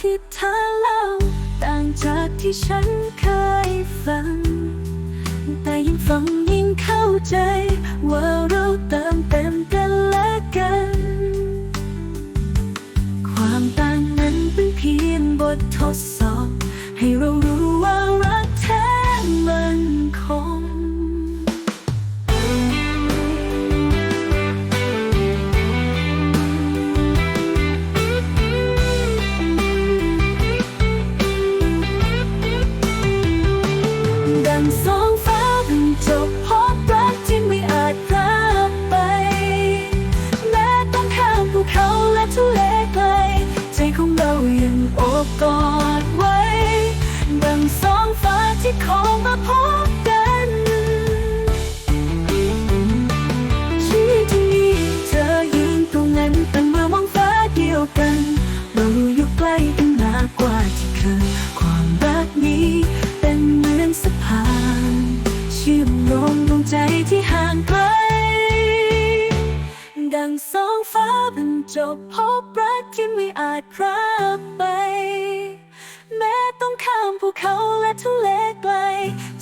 ที่เธอเล่า ต่างจากที่ฉันเคยฟัง แต่ยิ่งฟังยิ่งเข้าใจ ว่าเราเติมเต็มกันและกัน ความต่างนั้นเป็นเพียงบททดสอบ ให้เรารู้ว่า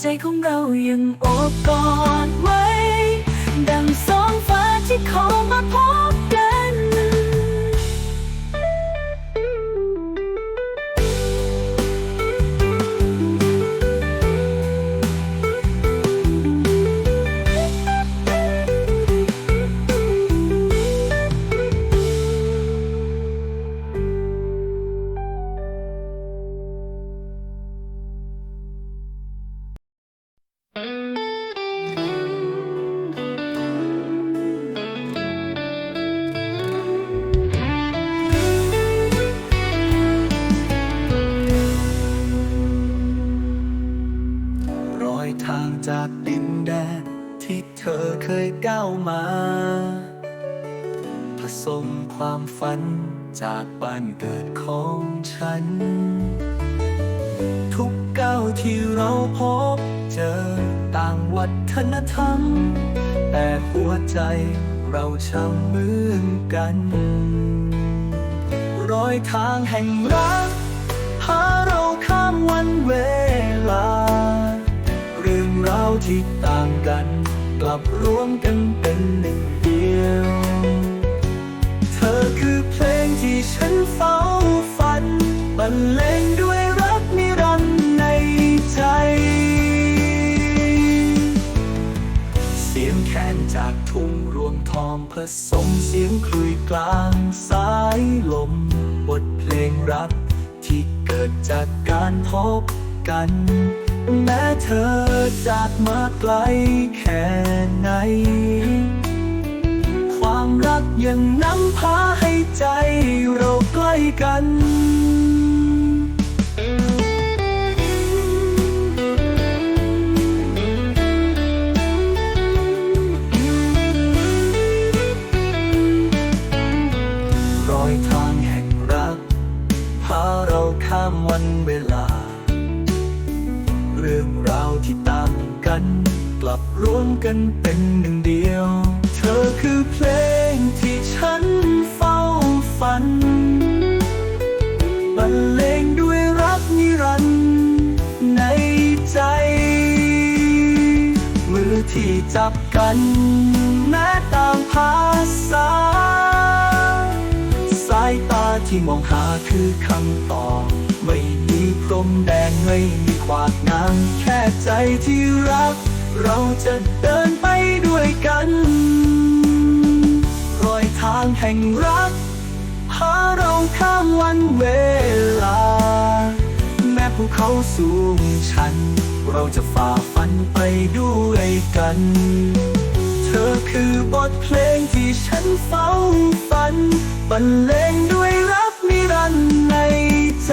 ใจของเรายังโอบกอดไว้ ดังสองฟ้าที่ขอมาพบ จากบ้านเกิดของฉัน ทุกก้าวที่เราพบเจอต่างวัฒนธรรม แต่หัวใจเราช่างเหมือนกัน รอยทางแห่งรักพาเราข้ามวันเวลา เรื่องราวที่ต่างกัน กลับรวมกันเป็นหนึ่งเดียว ที่ฉันเฝ้าฝันบรรเลงด้วยรักนิรันดร์ในใจ เสียงแคนจากทุ่งรวงทองผสมเสียงคลุยกลางสายลม บทเพลงรักที่เกิดจากการพบกัน แม้เธอจากมาไกลแค่ไหน ยังนำพาให้ใจเราใกล้กันรอยทางแห่งรัก พาเราข้ามวันเวลา เรื่องราวที่ต่างกัน กลับรวมกันเป็นหนึ่งเดียว เธอคือเพลง ที่ฉันเฝ้าฝัน บรรเลงด้วยรักนิรันดร์ในใจ มือที่จับกันแม้ต่างภาษา สายตาที่มองหาคือคำตอบไม่มีพรมแดนไม่มีขวากน้ำแค่ใจที่รัก เราจะเดินไปด้วยกันางแห่งรัก พาเราข้ามวันเวลา แม้ภูเขาสูงชัน เราจะฝ่าฟันไปด้วยกัน เธอคือบทเพลงที่ฉันเฝ้าฝัน บรรเลงด้วยรักนิรันดร์ในใจ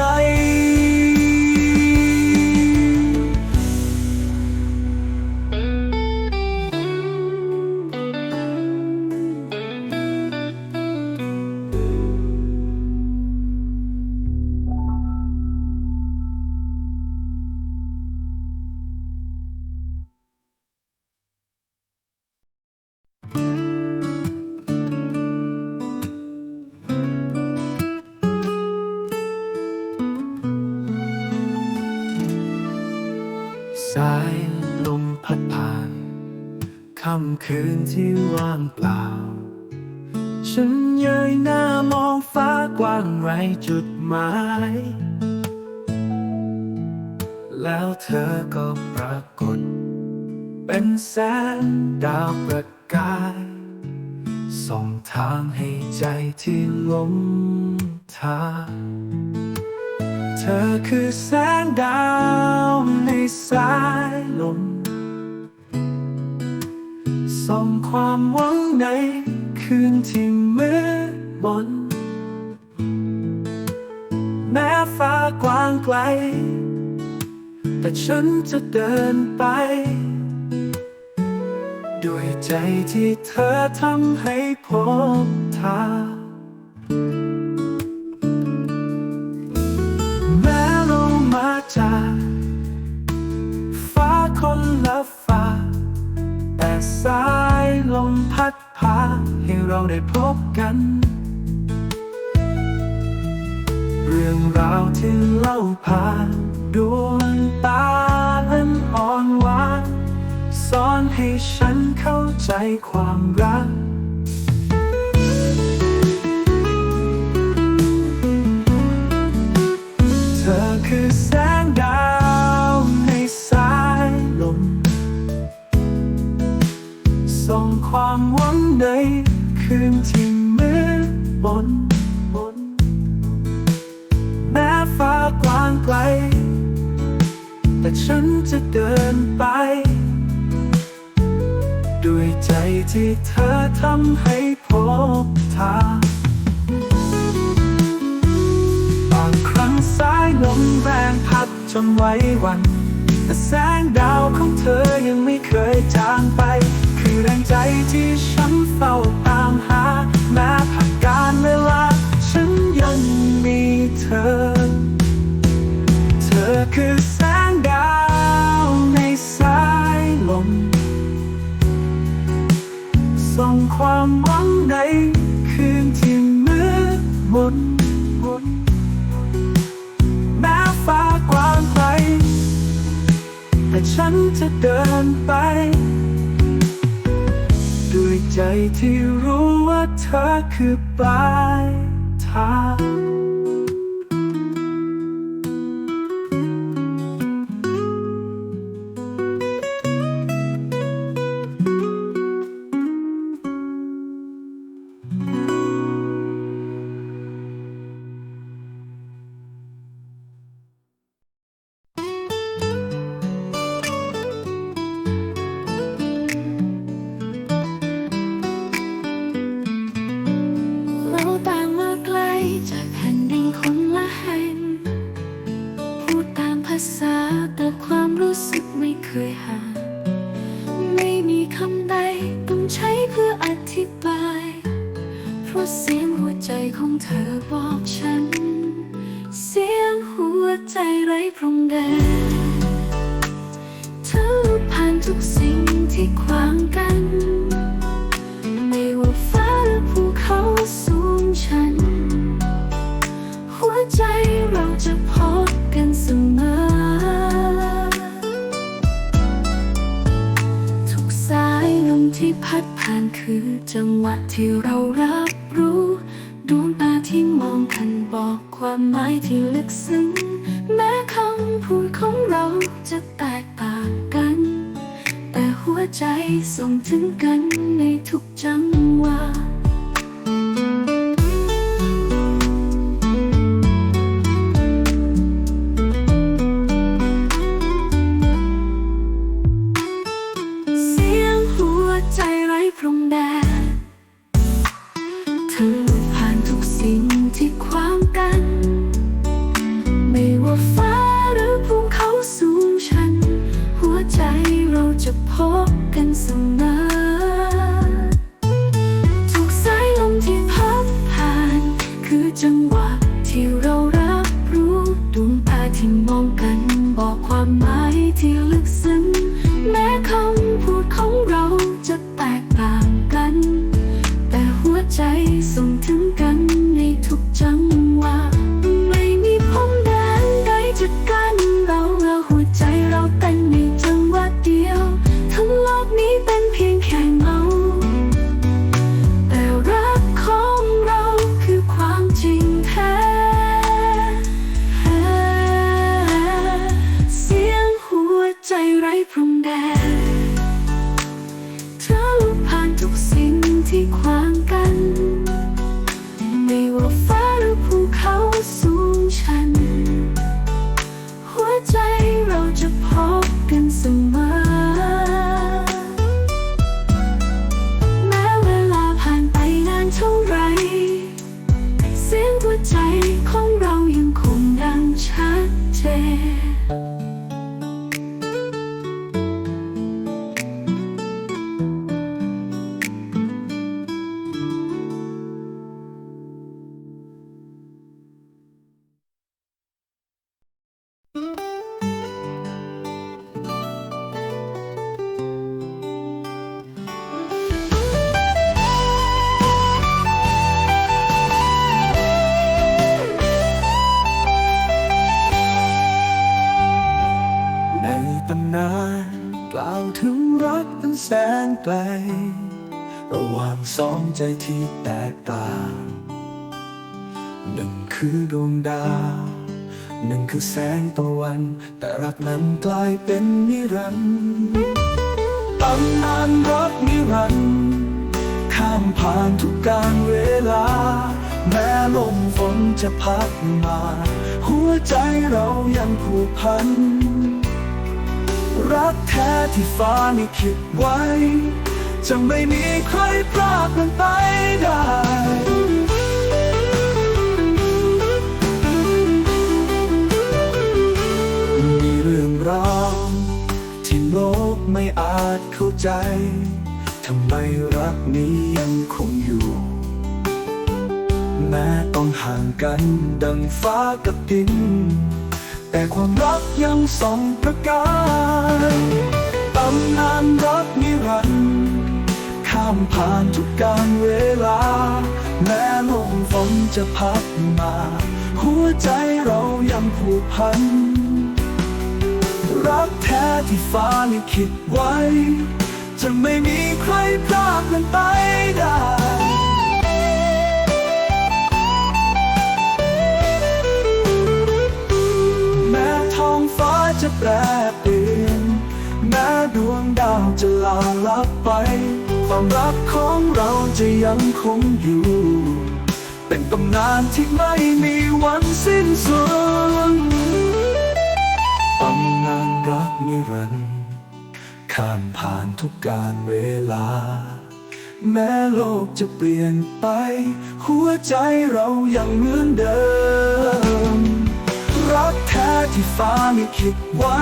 ำคืนที่ว่างเปล่า ฉันเยยหน้ามองฟ้ากว้างไรจุดหมาย แล้วเธอก็ปรากฏ เป็นแสงดาวประกายส่องทางให้ใจที่หลงทางเธอคือแสงดาวในสายลม ความหวังในคืนที่มืดมนแม้ฟ้ากว้างไกล แต่ฉันจะเดินไป ด้วยใจที่เธอทำให้พบทาง สายลมพัดพาให้เราได้พบกัน เรื่องราวที่เล่าผ่านดวงตาอันอ่อนหวานสอนให้ฉันเข้าใจความรัก หวังในคืนที่มืดมนมนแม้ฟ้ากว้างไกล แต่ฉันจะเดินไป ด้วยใจที่เธอทำให้พบทางบางครั้งสายลมแรงพัดจนไว้วัน แต่แสงดาวของเธอยังไม่เคยจางไป แรงใจที่ฉันเฝ้าตามหา แม้ผ่านการเวลา ฉันยังมีเธอ เธอคือแสงดาวในสายลม ส่องความหวังในคืนที่มืดมนแม้ฟ้ากว้างไกลแต่ฉันจะเดินไป ใจที่รู้ว่าเธอคือปลายทาง กันในทุกจังหวะเสียงหัวใจไร้พรมแดนเธอผ่านทุกสิ่งที่ขวางกัน ไม่ว่าฟ้าหรือภูเขาสูงชัน หัวใจเราจะพบกันเสมอ ใจที่แตกต่างหนึ่งคือดวงดาวหนึ่งคือแสงตะวัน แต่รักนั้นกลายเป็นนิรันดร์ตำนานรักนิรันดร์ข้ามผ่านทุกการเวลา แม้ลมฝนจะพัดมา หัวใจเรายังผูกพัน รักแท้ที่ฟ้าไม่คิดไว้ จะไม่มีใครพรากมันไปได้มีเรื่องราวที่โลกไม่อาจเข้าใจ ทำไมรักนี้ยังคงอยู่ แม้ต้องห่างกันดังฟ้ากับดิน แต่ความรักยังส่องประกายตำนานรักนิรันดร์ามผ่านทุกการเวลา แม้ลมฝนจะพัดมา หัวใจเรายังผูกพัน รักแท้ที่ฟ้าลิขิตไว้ จะไม่มีใครพรากมันไปได้แม้ทองฟ้าจะแปรเปลี่ยนแม้ดวงดาวจะลาลับไป ความรักของเราจะยังคงอยู่ เป็นตำนานที่ไม่มีวันสิ้นสุดตำนานรักนิรันดร์ข้ามผ่านทุกการเวลา แม้โลกจะเปลี่ยนไป หัวใจเรายังเหมือนเดิม รักแท้ที่ฟ้าไม่คิดไว้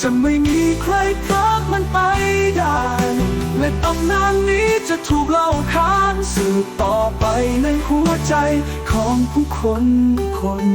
จะไม่มีใครพรา มันไปได้และตำนานนี้จะถูกเล่าขานสืบต่อไปในหัวใจของผู้คนคน